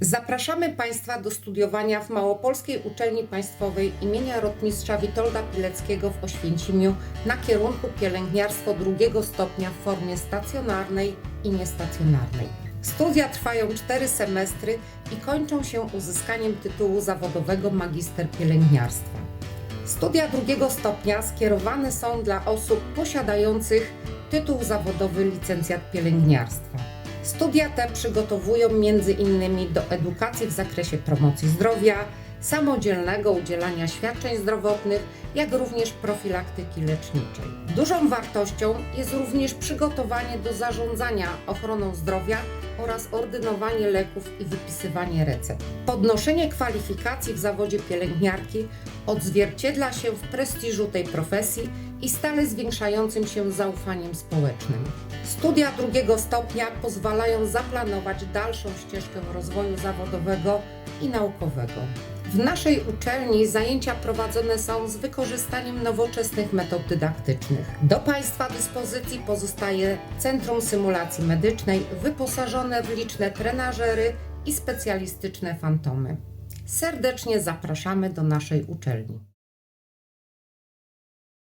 Zapraszamy Państwa do studiowania w Małopolskiej Uczelni Państwowej imienia Rotmistrza Witolda Pileckiego w Oświęcimiu na kierunku pielęgniarstwo drugiego stopnia w formie stacjonarnej i niestacjonarnej. Studia trwają 4 semestry i kończą się uzyskaniem tytułu zawodowego magister pielęgniarstwa. Studia drugiego stopnia skierowane są dla osób posiadających tytuł zawodowy licencjat pielęgniarstwa. Studia te przygotowują m.in. do edukacji w zakresie promocji zdrowia, samodzielnego udzielania świadczeń zdrowotnych, jak również profilaktyki leczniczej. Dużą wartością jest również przygotowanie do zarządzania ochroną zdrowia oraz ordynowanie leków i wypisywanie recept. Podnoszenie kwalifikacji w zawodzie pielęgniarki odzwierciedla się w prestiżu tej profesji i stale zwiększającym się zaufaniem społecznym. Studia drugiego stopnia pozwalają zaplanować dalszą ścieżkę rozwoju zawodowego i naukowego. W naszej uczelni zajęcia prowadzone są z wykorzystaniem nowoczesnych metod dydaktycznych. Do Państwa dyspozycji pozostaje Centrum Symulacji Medycznej wyposażone w liczne trenażery i specjalistyczne fantomy. Serdecznie zapraszamy do naszej uczelni.